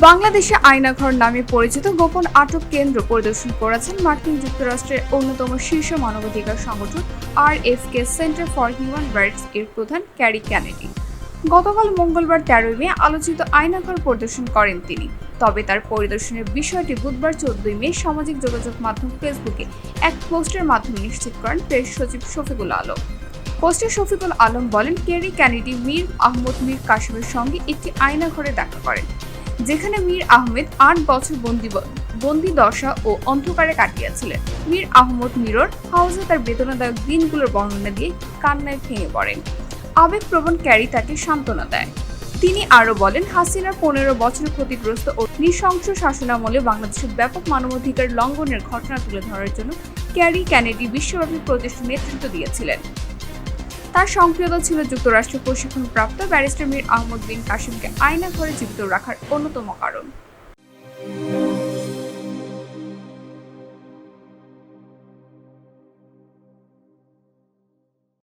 বাংলাদেশে আয়নাঘর নামে পরিচিত গোপন আটক কেন্দ্র পরিদর্শন করেছেন মার্কিন যুক্তরাষ্ট্রের অন্যতম শীর্ষ মানবাধিকার সংগঠন R F K center for human rights এর প্রধান ক্যারি ক্যানেডি। গতকাল মঙ্গলবার তেরোই মে আলোচিত আয়নাঘর পরিদর্শন করেন তিনি। তবে তার পরিদর্শনের বিষয়টি বুধবার চোদ্দই মে সামাজিক যোগাযোগ মাধ্যম ফেসবুকে এক পোস্টের মাধ্যমে নিশ্চিত করেন প্রেস সচিব শফিকুল আলম। পোস্টে শফিকুল আলম বলেন, কেরি ক্যানেডি, মীর আহমদ মীর কাসিমের সঙ্গে একটি আয়নাঘরে দেখা করেন। যেখানে মীর আহমেদ আট বছর বন্দি বন্দি দশা ও অন্ধকারে কাটিয়েছিলেন। মীর আহমদ মিরর হাউসে তার বেদনাদায়ক দিনগুলোর বর্ণনা দিয়ে কান্নায় ভেঙে পড়েন। আবেগপ্রবণ ক্যারি তাকে সান্ত্বনা দেয়। তিনি আরও বলেন, হাসিনার পনেরো বছর ক্ষতিগ্রস্ত ও নৃশংস শাসনামলে বাংলাদেশের ব্যাপক মানবাধিকার লঙ্ঘনের ঘটনা তুলে ধরার জন্য ক্যারি ক্যানেডি বিশ্বব্যাপী প্রচেষ্টা নেতৃত্ব দিয়েছিলেন। তার সক্রিয়তা ছিল যুক্তরাষ্ট্র প্রশিক্ষণপ্রাপ্ত ব্যারিস্টার মীর আহমদ বিন কাসিমকে আয়নাঘরে জীবিত রাখার অন্যতম কারণ।